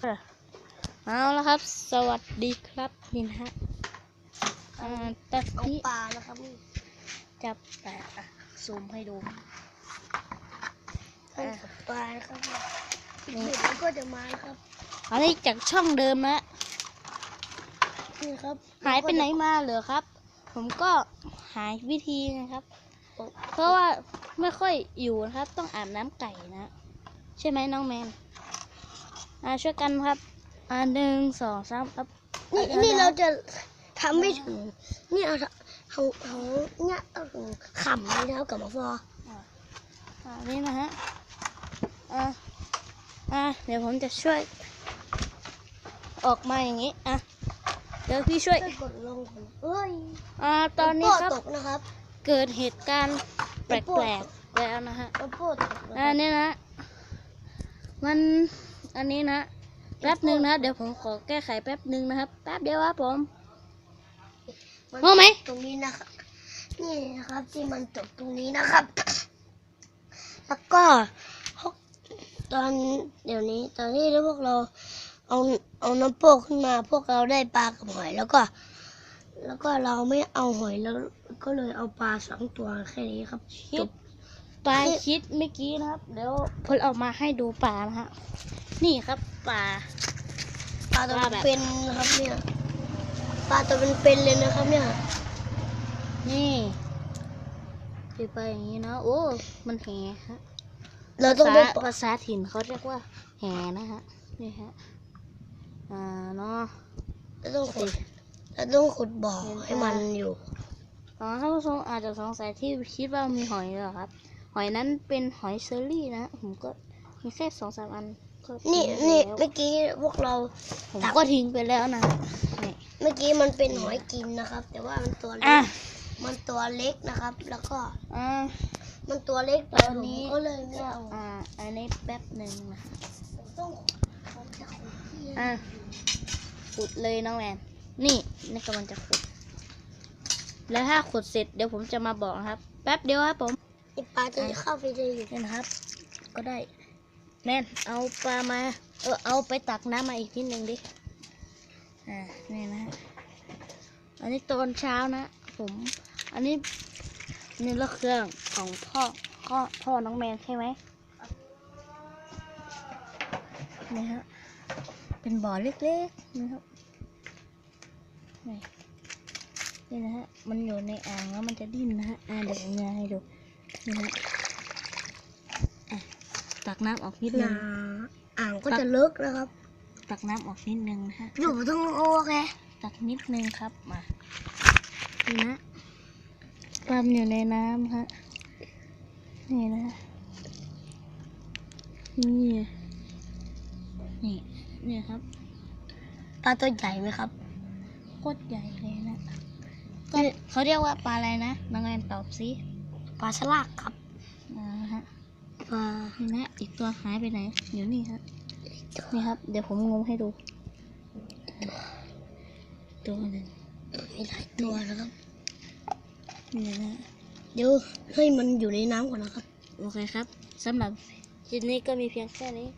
เอาละครับ สวัสดีครับนี่นะฮะอ่าตะเอากี้ปลานะครับนี่จับแต่อะซูมให้ดูเอาปลานะครับนี่เด็กก็จะมานะครับ อันนี้จากช่องเดิมนะนี่ครับ หายไปไหนมาเหรอครับ ผมก็หายวิธีนะครับ เพราะว่าไม่ค่อยอยู่นะครับ ต้องอาบน้ำไก่นะ ใช่ไหมน้องแมน อ่าช่วยกันครับ อ่าหนึ่งสองสามครับนี่นี่เราจะทำไม่ถึงนี่เราเขาเขาเนี่ยต้องขำเลยนะครับกับหมอฟออ่านี่นะฮะอ่าอ่าเดี๋ยวผมจะช่วย ออกมาอย่างนี้อะเดี๋ยวพี่ช่วยไปกดลงก่อนเอ้ยอ่าตอนนี้ครับโป้ตกนะครับ เกิดเหตุการณ์แปลกๆแล้วนะฮะโป้ตกนะคอ่ารับนี่นะมัน อันนี้นะแป๊บหนึ่งนะ เดี๋ยวผมขอแก้ไขแป๊บหนึ่งนะครับแป๊บเดียวครับผมนมองไหมตรงนี้นะครับ นี่นะครับที่มันตกตรงนี้นะครับ แล้วก็ตอนเดี๋ยวนี้ตอนที่พวกเราเอาเอาน้ำโป้ขึ้นมา พวกเราได้ปลากับหอยแล้วก็ แล้วก็เราไม่เอาหอยแล้วก็เลยเอาปลาสองตัวแค่นี้ครับจบ ปลาคิดเมื่อกี้นะครับเดี๋ยวพลออกมาให้ดูปลานะฮะนี่ครับปลาปลาตัวปลาแบบเป็นๆนะครับเนี่ยปลาตัวเป็นๆเลยนะครับเนี่ยนี่ตีไปอย่างนี้นะโอ้ มันแหฮะเราต้องภาได้ษาปลาภาษาถิ่นเขาเรียกว่า แหนะฮะนี่ฮะอ่าเนาะเราต้องขุดเราต้องขุดบ่อให้มันอยู่อ๋อท่านผู้ชมอาจจะสงสัยที่คิดว่ามีหอยเหรอครับห อยนั้นเป็นหอยเชอรี่นะ ผมก็มีแค่สองสามอันก็ทิ้นี่งไปนี่แล้วเมื่อกี้พวกเรา ผมก็ทิ้งไปแล้วนะนี่เมื่อกี้มันเป็นหอยกินนะครับ แต่ว่ามันตัวเล็อะกมันตัวเล็กนะครับ แล้วก็อ่ามันตัวเล็กตอนนี้ ผมก็เลยไม่เอาอ่า อันนี้แป๊บหนึ่งนะต้องผมจะขุดที่อะขุดเลยน้องแมนนี่นี่กำลังจะขุด แล้วถ้าขุดเสร็จเดี๋ยวผมจะมาบอกนะครับ แป๊บเดียวครับผมไอ้ปลาจะเข้าไปได้อยู่นี่นะครับ ก็ได้แน่นเอาปลามา เออเอาไปตักน้ำมาอีกนิดหนึ่งดิ อ่า นี่นะฮะอันนี้ตอนเช้านะ ผม อันนี้นี่ละเครื่องของพ่อพ่อพ่อน้องแมนใช่ไหมนี่ฮะ เป็นบ่อเล็กๆนะครับนี่นี่นะฮะ มันอยู่ในอ่างแล้วมันจะดิ้นนะฮะ อ่าเดี๋ยวผมจะให้ดู นี่ฮะอะตักน้ำออกนิดนึนางอ่างก็จะลึกนะครับตักน้ำออกนิดนึงนะฮะอยู่ตรงโอเคตักนิดนึงครับมานี่นะปลาอยู่ในน้ำฮะนี่นะนี่นี่นี่ครับปลาตัวใหญ่ไหมครับโคตรใหญ่เลยนะก็เขาเรียกว่าปลาอะไรนะน้องแอนตอบสิ ปลาฉลากครับอ่าฮะปลานี่นะอีกตัวหายไปไหนอยู่นี่ครับนี่ครับ เดี๋ยวผมงมให้ดูตัวหนึ่งมีหลายตัวนะครับนี่นะเดี๋ยวให้มันอยู่ในน้ำก่อนนะครับ โอเคครับสำหรับคลิปนี้ก็มีเพียงแค่นี้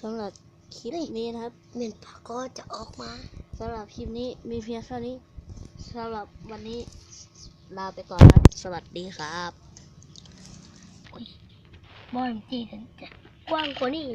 สำหรับคลิปนี้นะครับเม่นปลาก็จะออกมาสำหรับคลิปนี้มีเพียงเท่านี้สำหรับวันนี้ ลาไปก่อนครับ สวัสดีครับบอลจีจะกว้างกว่านี้